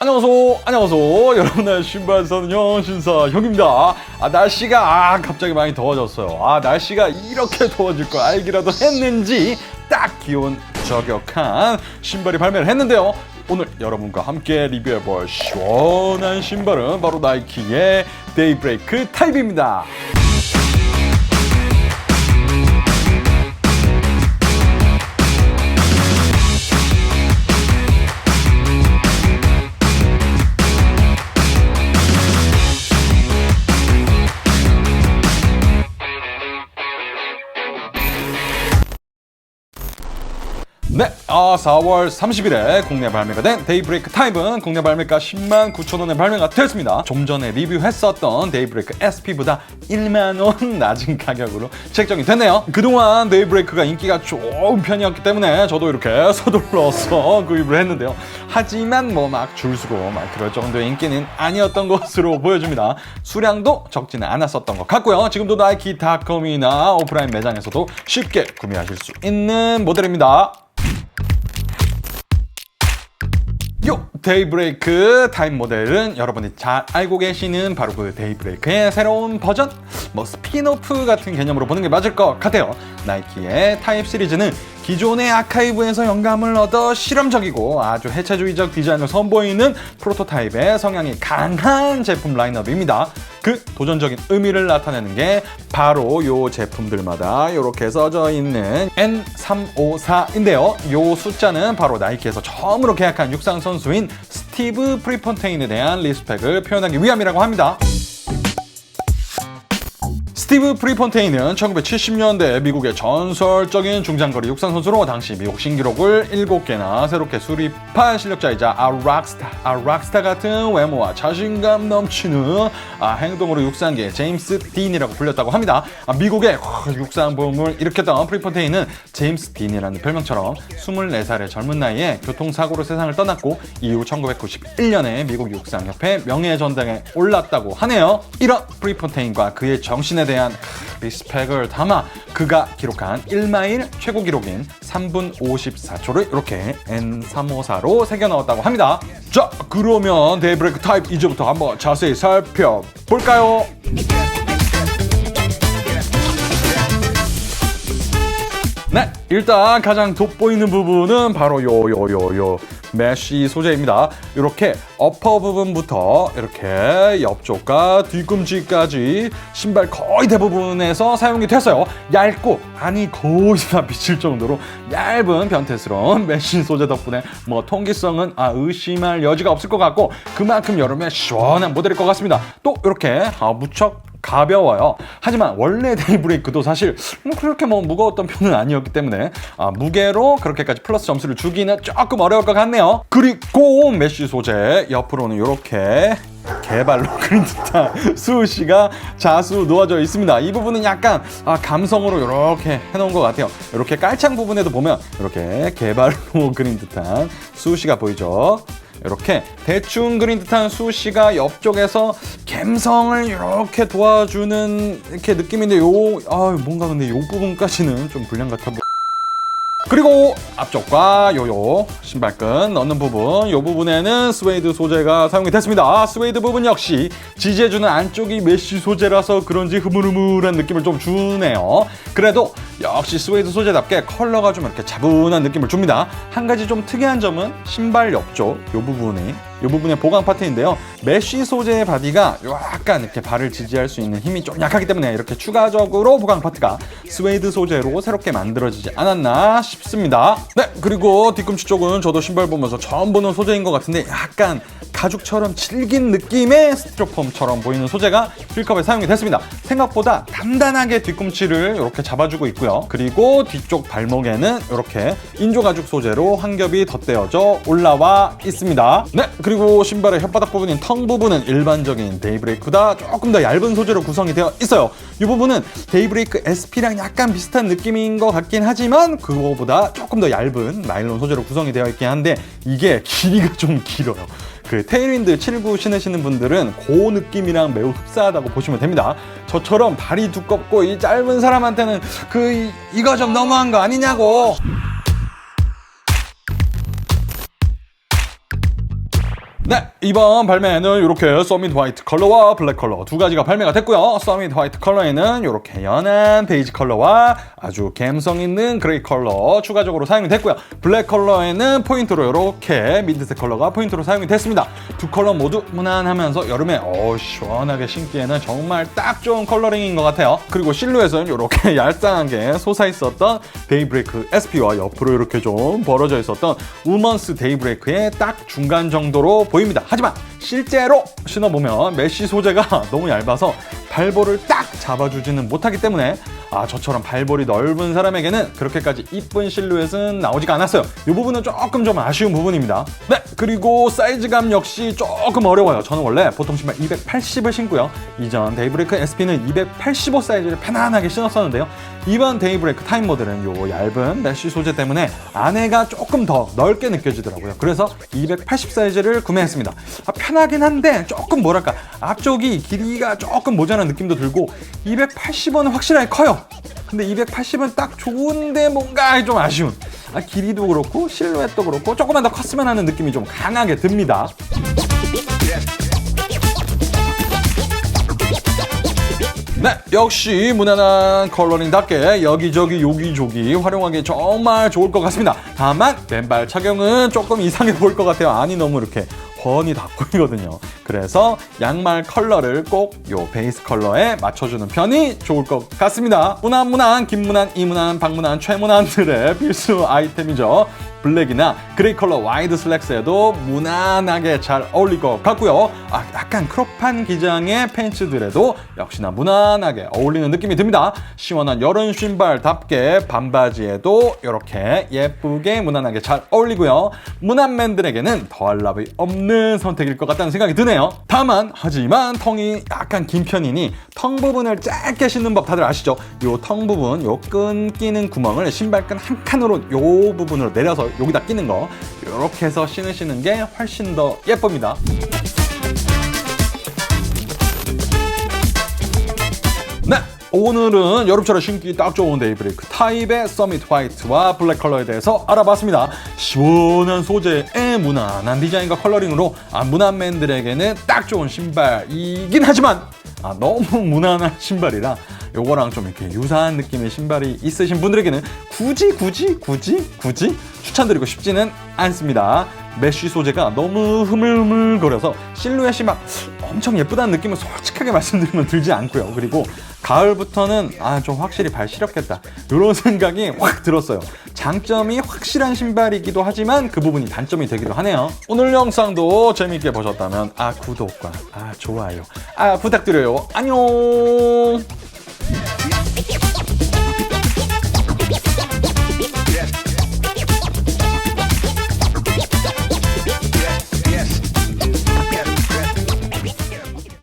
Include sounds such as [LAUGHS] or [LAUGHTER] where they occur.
안녕하세요. 안녕하세요. 여러분의 신발 형 신사 형입니다. 아 날씨가 아 갑자기 많이 더워졌어요. 아 날씨가 이렇게 더워질 걸 알기라도 했는지 딱 기온 저격한 신발이 발매를 했는데요. 오늘 여러분과 함께 리뷰해볼 시원한 신발은 바로 나이키의 데이브레이크 타입입니다. 아, 4월 30일에 국내 발매가 된 데이브레이크 타입은 국내 발매가 10만 9천 원에 발매가 되었습니다. 좀 전에 리뷰했었던 데이브레이크 SP보다 1만 원 [LAUGHS] 낮은 가격으로 책정이 됐네요. 그동안 데이브레이크가 인기가 좋은 편이었기 때문에 저도 이렇게 서둘러서 [LAUGHS] 구입을 했는데요. 하지만 뭐 막줄 서고 막 그럴 정도의 인기는 아니었던 것으로 보여집니다. 수량도 적지는 않았었던 것 같고요. 지금도 나이키닷컴이나 오프라인 매장에서도 쉽게 구매하실 수 있는 모델입니다. 요 데이브레이크 타임 모델은 여러분이 잘 알고 계시는 바로 그 데이브레이크의 새로운 버전 뭐 스피노프 같은 개념으로 보는 게 맞을 것 같아요. 나이키의 타입 시리즈는 기존의 아카이브에서 영감을 얻어 실험적이고 아주 해체주의적 디자인을 선보이는 프로토타입의 성향이 강한 제품 라인업입니다 그 도전적인 의미를 나타내는 게 바로 요 제품들마다 이렇게 써져 있는 N354인데요. 요 숫자는 바로 나이키에서 처음으로 계약한 육상 선수인 스티브 프리폰테인에 대한 리스펙을 표현하기 위함이라고 합니다. 스티브 프리폰테인은 1970년대 미국의 전설적인 중장거리 육상 선수로 당시 미국 신기록을 7개나 새롭게 수립한 실력자이자 아 락스타, 아 락스타 같은 외모와 자신감 넘치는 아, 행동으로 육상계의 제임스 딘이라고 불렸다고 합니다. 아, 미국의 육상 붐을 일으켰던 프리폰테인은 제임스 딘이라는 별명처럼 24살의 젊은 나이에 교통사고로 세상을 떠났고 이후 1991년에 미국 육상협회 명예전당에 올랐다고 하네요. 이런 프리폰테인과 그의 정신에 대한 리스펙을 담아 그가 기록한 1마일 최고 기록인 3분 54초를 이렇게 N354로 새겨 넣었다고 합니다. 자, 그러면 데이브레이크 타입 이제부터 한번 자세히 살펴볼까요? 네, 일단 가장 돋보이는 부분은 바로 요 요 요 요 메쉬 소재입니다. 이렇게 어퍼 부분부터 이렇게 옆쪽과 뒤꿈치까지 신발 거의 대부분에서 사용이 됐어요. 얇고 아니 거의 다 비칠 정도로 얇은 변태스러운 메쉬 소재 덕분에 뭐 통기성은 아 의심할 여지가 없을 것 같고 그만큼 여름에 시원한 모델일 것 같습니다. 또 이렇게 아, 무척 가벼워요. 하지만 원래 데이브레이크도 사실 뭐 그렇게 뭐 무거웠던 편은 아니었기 때문에 아, 무게로 그렇게까지 플러스 점수를 주기는 조금 어려울 것 같네요. 그리고 메쉬 소재 옆으로는 이렇게 개발로 [LAUGHS] 그린 듯한 수시가 자수 놓아져 있습니다. 이 부분은 약간 아, 감성으로 이렇게 해놓은 것 같아요. 이렇게 깔창 부분에도 보면 이렇게 개발로 [LAUGHS] 그린 듯한 수시가 보이죠. 이렇게 대충 그린 듯한 수시가 옆쪽에서 감성을 이렇게 도와주는 이렇게 느낌인데 요 아, 뭔가 근데 요 부분까지는 좀 불량 같아 보. 그리고 앞쪽과 요요 신발끈 넣는 부분 요 부분에는 스웨이드 소재가 사용이 됐습니다. 아, 스웨이드 부분 역시 지지해주는 안쪽이 메쉬 소재라서 그런지 흐물흐물한 느낌을 좀 주네요. 그래도 역시 스웨이드 소재답게 컬러가 좀 이렇게 차분한 느낌을 줍니다. 한 가지 좀 특이한 점은 신발 옆쪽 요 부분에 이 부분의 보강 파트인데요. 메쉬 소재의 바디가 약간 이렇게 발을 지지할 수 있는 힘이 좀 약하기 때문에 이렇게 추가적으로 보강 파트가 스웨이드 소재로 새롭게 만들어지지 않았나 싶습니다. 네, 그리고 뒤꿈치 쪽은 저도 신발 보면서 처음 보는 소재인 것 같은데 약간 가죽처럼 질긴 느낌의 스티로폼처럼 보이는 소재가 휠컵에 사용이 됐습니다. 생각보다 단단하게 뒤꿈치를 이렇게 잡아주고 있고요. 그리고 뒤쪽 발목에는 이렇게 인조 가죽 소재로 한 겹이 덧대어져 올라와 있습니다. 네, 그리고 신발의 혓바닥 부분인 텅 부분은 일반적인 데이브레이크보다 조금 더 얇은 소재로 구성이 되어 있어요. 이 부분은 데이브레이크 SP랑 약간 비슷한 느낌인 것 같긴 하지만 그거보다 조금 더 얇은 나일론 소재로 구성이 되어 있긴 한데 이게 길이가 좀 길어요. 그 테일윈드 79 신으시는 분들은 그 느낌이랑 매우 흡사하다고 보시면 됩니다. 저처럼 발이 두껍고 이 짧은 사람한테는 그 이- 이거 좀 너무한 거 아니냐고. 네, 이번 발매는 이렇게 서밋 화이트 컬러와 블랙 컬러 두 가지가 발매가 됐고요. 서밋 화이트 컬러에는 이렇게 연한 베이지 컬러와 아주 감성 있는 그레이 컬러 추가적으로 사용이 됐고요. 블랙 컬러에는 포인트로 이렇게 민트색 컬러가 포인트로 사용이 됐습니다. 두 컬러 모두 무난하면서 여름에 어, 시원하게 신기에는 정말 딱 좋은 컬러링인 것 같아요. 그리고 실루엣은 이렇게 [LAUGHS] 얄쌍하게 솟아 있었던 데이브레이크 SP와 옆으로 이렇게 좀 벌어져 있었던 우먼스 데이브레이크의 딱 중간 정도로 보 입니다. 하지만 실제로 신어보면 메쉬 소재가 [LAUGHS] 너무 얇아서 발볼을 딱 잡아주지는 못하기 때문에 아 저처럼 발볼이 넓은 사람에게는 그렇게까지 이쁜 실루엣은 나오지가 않았어요. 이 부분은 조금 좀 아쉬운 부분입니다. 네 그리고 사이즈감 역시 조금 어려워요. 저는 원래 보통 신발 280을 신고요. 이전 데이브레이크 SP는 285 사이즈를 편안하게 신었었는데요. 이번 데이브레이크 타임 모델은 요 얇은 메쉬 소재 때문에 안에가 조금 더 넓게 느껴지더라고요. 그래서 280 사이즈를 구매했습니다. 아, 편하긴 한데 조금 뭐랄까 앞쪽이 길이가 조금 모자란 느낌도 들고 280은 확실하게 커요. 근데 280은 딱 좋은데 뭔가 좀 아쉬운. 아, 길이도 그렇고 실루엣도 그렇고 조금만 더 컸으면 하는 느낌이 좀 강하게 듭니다. 네, 역시 무난한 컬러링답게 여기저기 요기조기 활용하기 정말 좋을 것 같습니다. 다만 맨발 착용은 조금 이상해 보일 것 같아요. 안이 너무 이렇게 훤히 닫고 있거든요. 그래서 양말 컬러를 꼭 요 베이스 컬러에 맞춰주는 편이 좋을 것 같습니다. 무난 무난 김무난 이무난 박무난 최무난들의 필수 아이템이죠. 블랙이나 그레이 컬러 와이드 슬랙스에도 무난하게 잘 어울릴 것 같고요. 아, 약간 크롭한 기장의 팬츠들에도 역시나 무난하게 어울리는 느낌이 듭니다. 시원한 여름 신발답게 반바지에도 이렇게 예쁘게 무난하게 잘 어울리고요. 무난맨들에게는 더할 나위 없는 선택일 것 같다는 생각이 드네요. 다만 하지만 텅이 약간 긴 편이니 텅 부분을 짧게 신는 법 다들 아시죠? 요 텅 부분, 요 끈 끼는 구멍을 신발끈 한 칸으로 요 부분으로 내려서 여기다 끼는 거 이렇게 해서 신으시는 게 훨씬 더 예쁩니다. 네. 오늘은 여름철에 신기 딱 좋은 데이브레이크 타입의 서밋 화이트와 블랙 컬러에 대해서 알아봤습니다. 시원한 소재의 무난한 디자인과 컬러링으로 아, 무난 맨들에게는 딱 좋은 신발이긴 하지만 아, 너무 [LAUGHS] 무난한 신발이라 요거랑 좀 이렇게 유사한 느낌의 신발이 있으신 분들에게는 굳이 굳이 굳이 굳이 추천드리고 싶지는 않습니다. 메쉬 소재가 너무 흐물흐물거려서 실루엣이 막 엄청 예쁘다는 느낌은 솔직하게 [LAUGHS] 말씀드리면 들지 않고요. 그리고 가을부터는 아 좀 확실히 발 시렵겠다 이런 생각이 확 들었어요. 장점이 확실한 신발이기도 하지만 그 부분이 단점이 되기도 하네요. 오늘 영상도 재밌게 보셨다면 아 구독과 아 좋아요 아 부탁드려요. 안녕.